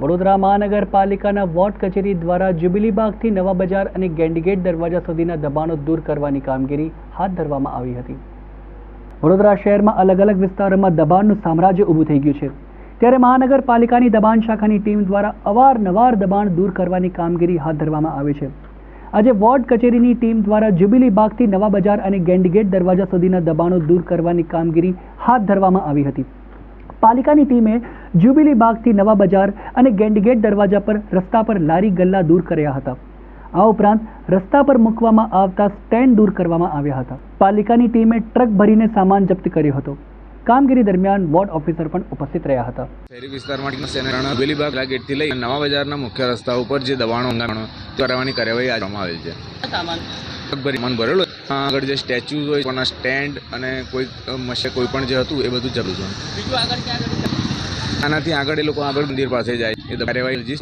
વડોદરા મહાનગરપાલિકાના વોર્ડ કચેરી દ્વારા જ્યુબિલી બાગથી નવા બજાર અને ગેન્ડીગેટ દરવાજા સુધીના દબાણો દૂર કરવાની કામગીરી હાથ ધરવામાં આવી હતી. વડોદરા શહેરમાં અલગ અલગ વિસ્તારોમાં દબાણનું સામ્રાજ્ય ઊભું થઈ ગયું છે. ત્યારે મહાનગરપાલિકાની દબાણ શાખાની ટીમ દ્વારા અવારનવાર દબાણ દૂર કરવાની કામગીરી હાથ ધરવામાં આવે છે. આજે વોર્ડ કચેરીની ટીમ દ્વારા જ્યુબિલી બાગથી નવા બજાર અને ગેન્ડીગેટ દરવાજા સુધીના દબાણો દૂર કરવાની કામગીરી હાથ ધરવામાં આવી હતી. પાલિકાની ટીમે જ્યુબિલી બાગથી નવા બજાર અને ગેન્ડીગેટ દરવાજા પર રસ્તા પર લારી ગલ્લા દૂર કર્યા હતા. આ ઉપરાંત રસ્તા પર મૂકવામાં આવતા સ્ટેન્ડ દૂર કરવામાં આવ્યા હતા. પાલિકાની ટીમે ટ્રક ભરીને સામાન જપ્ત કર્યો હતો. કામગીરી દરમિયાન વોર્ડ ઓફિસર પણ ઉપસ્થિત રહ્યા હતા. શહેરી વિસ્તારમાં બેલીબાગ ગેટથી લઈ નવા બજારના મુખ્ય રસ્તા ઉપર જે દબાણો અંગાણો કરવાની કાર્યવાહી કરવામાં આવેલ છે. લગભગ ભરેલો આગળ જે સ્ટેચ્યુઝ હોય પણ સ્ટેન્ડ અને કોઈ મશે કોઈ પણ જે હતું એ બધું જરૂર છે. આનાથી આગળ એ લોકો આગળ મંદિર પાસે જાય એ કાર્યવાહી